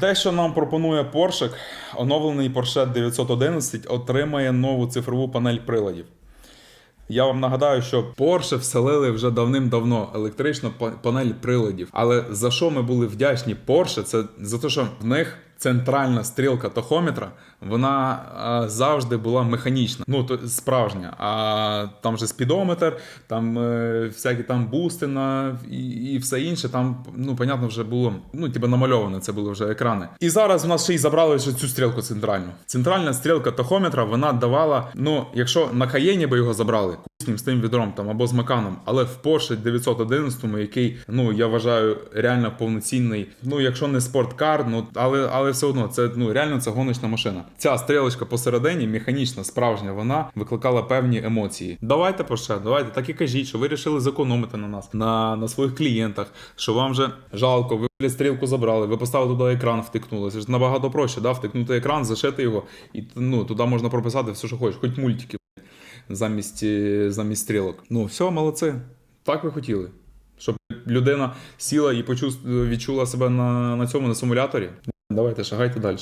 Те, що нам пропонує Porsche, оновлений Porsche 911 отримає нову цифрову панель приладів. Я вам нагадаю, що Porsche вселили вже давним-давно електричну панель приладів. Але за що ми були вдячні Porsche, це за те, що в них центральна стрілка тахометра, вона а, завжди була механічна, ну то справжня. А там же спідометр, там е, всякі там бусти на і, і все інше. Там, ну, понятно, вже було, ну, типу намальоване, це були вже екрани. І зараз в нас ще й забрали вже цю стрілку центральну. Центральна стрілка тахометра вона давала, ну, якщо на Каєні би його забрали, з тим відром там або з Маканом, але в Porsche 911, який, ну я вважаю, реально повноцінний. Ну, якщо не спорткар, ну але, але все одно це ну реально це гоночна машина. Ця стрілочка посередині, механічна, справжня, вона викликала певні емоції. Давайте Porsche, давайте так і кажіть, що ви вирішили зекономити на нас, на, на своїх клієнтах, що вам вже жалко, ви блядь, стрілку забрали, ви поставили туди екран, втикнули. Це ж набагато проще, да? втикнути екран, зашити його, і ну, туди можна прописати все, що хочеш, хоч мультики замість, е, замість стрілок. Ну, все, молодці. Так ви хотіли. Щоб людина сіла і почув, відчула себе на, на цьому на симуляторі. Давайте, шагайте далі.